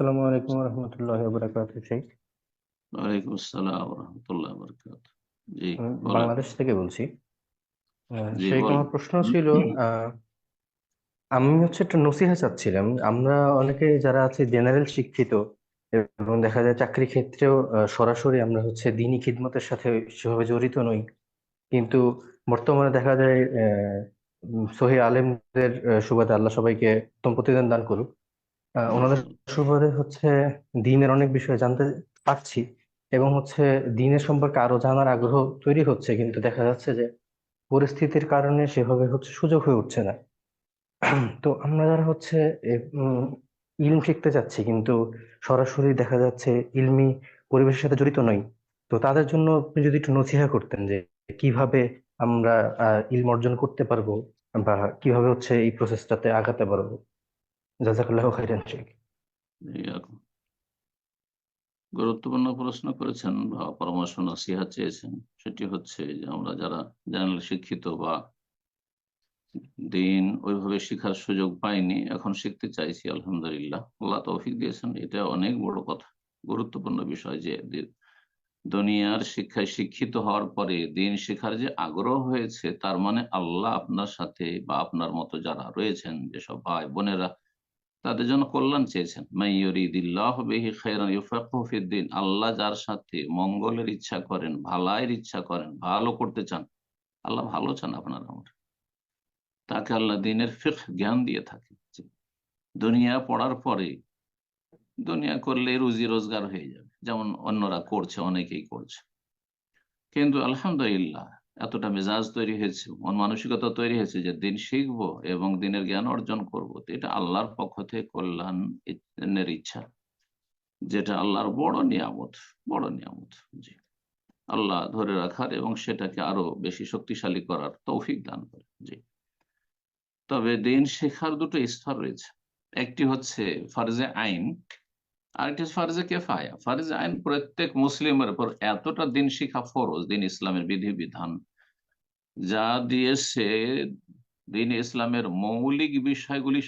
আসসালামু আলাইকুম রহমতুল্লাহ বরাকাত শেখ। ওয়ালাইকুম আসসালাম রহমতুল্লাহ বরকাত জি বাংলাদেশ থেকে বলছি। শেখ আমার প্রশ্ন ছিল আমি হচ্ছে একটা নসিহা চাচ্ছিলাম। আমরা অনেকে যারা আছে জেনারেল শিক্ষিত এবং দেখা যায় চাকরি ক্ষেত্রেও সরাসরি আমরা হচ্ছে দিনই খিদমতের সাথে সেভাবে জড়িত নই। কিন্তু বর্তমানে দেখা যায় সহি আলেমদের সুবাদে আল্লাহ সবাইকে উত্তম প্রতিদান দান করুক। ওনাদের। সুবাদে হচ্ছে দিনের অনেক বিষয় জানতে পারছি এবং হচ্ছে দিনের সম্পর্কে আরও জানার আগ্রহ তৈরি হচ্ছে, কিন্তু দেখা যাচ্ছে যে পরিস্থিতির কারণে সেভাবে হচ্ছে সুযোগ হয়ে উঠছে না তো আমরা যারা হচ্ছে ইলম শিখতে চাচ্ছি, কিন্তু সরাসরি দেখা যাচ্ছে ইলমি পরিবেশের সাথে জড়িত নই, তো তাদের জন্য আপনি যদি একটু নসিহা করতেন যে কীভাবে আমরা ইলম অর্জন করতে পারব বা কীভাবে হচ্ছে এই প্রসেসটাতে আগাতে পারব জাজাকাল্লাহ খাইরান শেখ গুরুত্বপূর্ণ প্রশ্ন করেছেন, বা পরামর্শ, নসিহা চেয়েছেন। সেটি হচ্ছে যে আমরা যারা জেনারেল শিক্ষিত বা দিন ওইভাবে শিখার সুযোগ পাইনি, এখন শিখতে চাইছি, আলহামদুলিল্লাহ। আল্লাহ তৌফিক দিয়েছেন, এটা অনেক বড় কথা। গুরুত্বপূর্ণ বিষয় যে দুনিয়ার শিক্ষায় শিক্ষিত হওয়ার পরে দিন শেখার যে আগ্রহ হয়েছে, তার মানে আল্লাহ আপনার সাথে বা আপনার মতো যারা রয়েছেন, যেসব ভাই বোনেরা তাদের জন্য কল্যাণ চেয়েছেন। ফিদ্দিন আল্লাহ যার সাথে মঙ্গলের ইচ্ছা করেন ভালাইয়ের ইচ্ছা করেন, ভালো করতে চান, আল্লাহ ভালো চান আপনার আমার তাকে আল্লাহ দিনের ফিকহ, জ্ঞান দিয়ে থাকেন জি। দুনিয়া পড়ার পরে দুনিয়া করলে রুজি রোজগার হয়ে যাবে। যেমন অন্যরা করছে, অনেকেই করছে। কিন্তু আলহামদুলিল্লাহ এতটা মেজাজ তৈরি হয়েছে, মন মানসিকতা তৈরি হয়েছে যে দিন শিখব এবং দিনের জ্ঞান অর্জন করব। এটা আল্লাহর পক্ষ থেকে কল্যাণের ইচ্ছা, যেটা আল্লাহর বড় নিয়ামত বড় নিয়ামত, জি। আল্লাহ ধরে রাখার এবং সেটাকে আরও বেশি শক্তিশালী করার তৌফিক দান করে, জি। তবে দিন শেখার দুটো স্তর রয়েছে। একটি হচ্ছে ফারজে আইন, আরেকটি ফারজে কেফায়া। ফারজে আইন প্রত্যেক মুসলিমের উপর এতটা দিন শিখা ফরজ, দিন ইসলামের বিধিবিধান যা দিয়েছে দিন ইসলামের মৌলিক বিষয়গুলি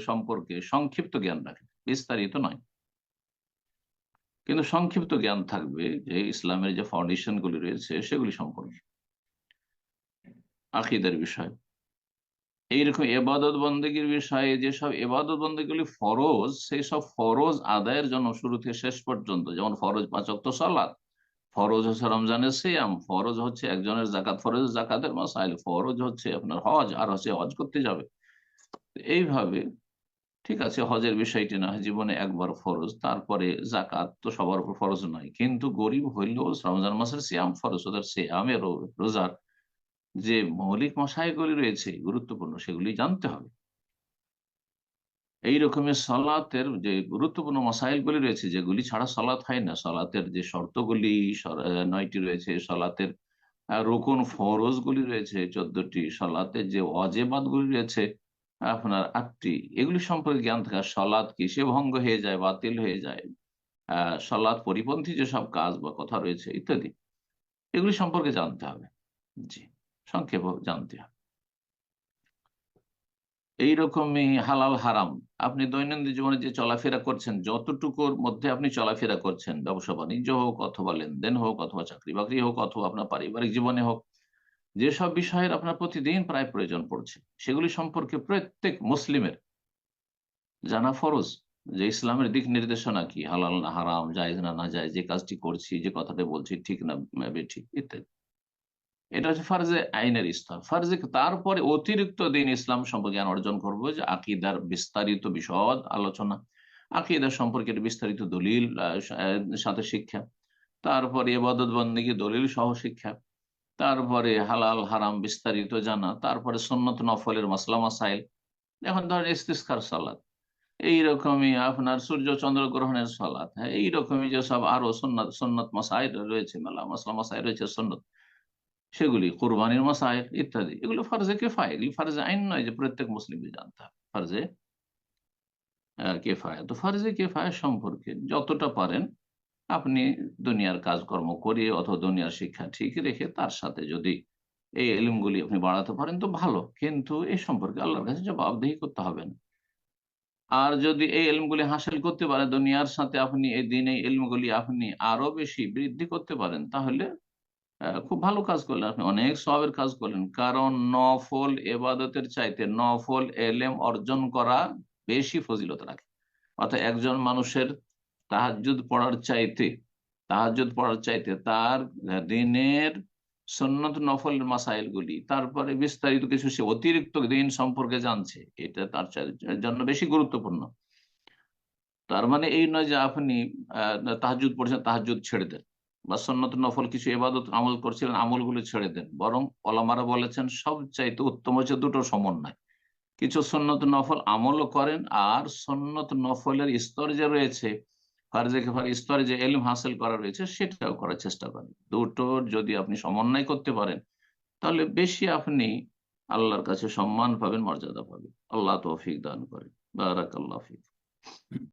সম্পর্কে সংক্ষিপ্ত জ্ঞান রাখে। বিস্তারিত নয়। কিন্তু সংক্ষিপ্ত জ্ঞান থাকবে যে ইসলামের যে ফাউন্ডেশন গুলি রয়েছে, সেগুলি সম্পর্কে। আকিদের বিষয়। এইরকম এবাদত বন্দীগীর বিষয়ে যেসব এবাদত বন্দীগুলি ফরজ, সেই সব ফরজ আদায়ের জন্য শুরু থেকে শেষ পর্যন্ত, যেমন ফরজ পাচক তো সালাদ ফরজ হচ্ছে রমজানের সিয়াম, ফরজ হচ্ছে একজনের জাকাত ফরজ জাকাতের মাসাইল, ফরজ হচ্ছে আপনার হজ, আর হচ্ছে হজ করতে যাবে। এইভাবে ঠিক আছে, হজের বিষয়টি না জীবনে একবার ফরজ, তারপরে জাকাত তো সবার উপর ফরজ নয়। কিন্তু গরিব হইলেও রমজান মাসের সিয়াম, ফরজ ওদের সিয়ামের রোজার যে মৌলিক মশাইগুলি রয়েছে, গুরুত্বপূর্ণ, সেগুলি জানতে হবে। এই রকমের সলাতের যে গুরুত্বপূর্ণ মশাইলগুলি রয়েছে, যেগুলি ছাড়া সলাৎ হয় না। সলাতের যে শর্তগুলি নয়টি রয়েছে। সলাতের রুকুন ফরজ গুলি রয়েছে, চোদ্দটি। সলাতের যে অজেবাদ গুলি রয়েছে, আপনার আটটি। এগুলি সম্পর্কে জ্ঞান থাকা সলাৎ কিসে ভঙ্গ হয়ে যায়, বাতিল হয়ে যায় সলাৎ পরিপন্থী যেসব কাজ বা কথা রয়েছে, ইত্যাদি। এগুলি সম্পর্কে জানতে হবে। জি, সংক্ষেপ জানতে হবে। এইরকমই হালাল হারাম। আপনি দৈনন্দিন জীবনে যে চলাফেরা করছেন, যতটুকুর মধ্যে আপনি চলাফেরা করছেন, ব্যবসা বাণিজ্য হোক অথবা লেনদেন হোক অথবা চাকরি বাকরি হোক অথবা আপনার পারিবারিক জীবনে হোক, যেসব বিষয়ের আপনার প্রতিদিন প্রায় প্রয়োজন পড়ছে, সেগুলি সম্পর্কে প্রত্যেক মুসলিমের জানা ফরজ যে ইসলামের দিক নির্দেশনা কি, হালাল না হারাম, জায়েজ না না যায় যে কাজটি করছি, যে কথাটা বলছি ঠিক না ঠিক, ইত্যাদি। এটা হচ্ছে ফার্জে আইনের স্তর। ফার্জে তারপরে অতিরিক্ত দিন ইসলাম সম্পর্কে জ্ঞান অর্জন করব যে আকিদার বিস্তারিত বিশদ আলোচনা আকিদার সম্পর্কে বিস্তারিত দলিল সাথে শিক্ষা, তারপরে এবাদত বন্দীকে দলিল সহ শিক্ষা, তারপরে হালাল, হারাম বিস্তারিত জানা, তারপরে সন্নত নফলের মাসলা, মাসাইল, এখন ধরেন ইস্তিস্কার সালাদ এইরকমই আপনার সূর্য চন্দ্র গ্রহণের সালাদ হ্যাঁ এইরকমই যে সব আরও সন্ন্যত সন্ন্যত মাসাই রয়েছে, মেলা মাসলা মাসাই রয়েছে সন্ন্যত সেগুলি কোরবানির মাসাইল ইত্যাদি। এগুলো ফার্জে কেফায় এগুলি ফার্জে আইন নয় যে প্রত্যেক মুসলিমকে জানতে হবে। ফার্জে কেফায়া তো ফার্জে কেফায়া সম্পর্কে যতটা পারেন আপনি দুনিয়ার কাজকর্ম করিয়ে অথবা দুনিয়ার শিক্ষা ঠিক রেখে তার সাথে যদি এই এলিমগুলি আপনি বাড়াতে পারেন তো ভালো। কিন্তু এই সম্পর্কে আল্লাহর কাছে জবাবদেহি করতে হবে না। আর যদি এই এলমগুলি হাসিল করতে পারেন দুনিয়ার সাথে আপনি এই দিন এই এলমগুলি আপনি আরও বেশি বৃদ্ধি করতে পারেন তাহলে খুব ভালো কাজ করলেন আপনি, অনেক সবের কাজ করলেন। কারণ নফল এবাদতের চাইতে নফল এলেম অর্জন করা বেশি ফজিলত রাখে। অর্থাৎ একজন মানুষের তাহাজ্জুদ পড়ার চাইতে, তাহাজ্জুদ পড়ার চাইতে তার দিনের সন্ন্যত নফলের মাসাইল গুলি তারপরে বিস্তারিত কিছু সে অতিরিক্ত দিন সম্পর্কে জানছে, এটা তার জন্য বেশি গুরুত্বপূর্ণ। তার মানে এই নয় যে আপনি তাহাজুদ পড়ছেন তাহাজুদ ছেড়ে দেন। বা সন্ন্যত নফল কিছু এবাদত আমল করছিলেন, আমলগুলো ছেড়ে দেন। বরং ওলামারা বলেছেন, সবচাইতে উত্তম হচ্ছে দুটো সমন্বয়। কিছু সন্ন্যত নফল আমলও করেন আর সন্ন্যত নফলের স্তর যে রয়েছে স্তরে যে এলম হাসিল করা রয়েছে, সেটাও করার চেষ্টা করেন। দুটোর যদি আপনি সমন্বয় করতে পারেন, তাহলে বেশি আপনি আল্লাহর কাছে সম্মান পাবেন, মর্যাদা পাবেন। আল্লাহ তৌফিক দান করেন। বারাক আল্লাহ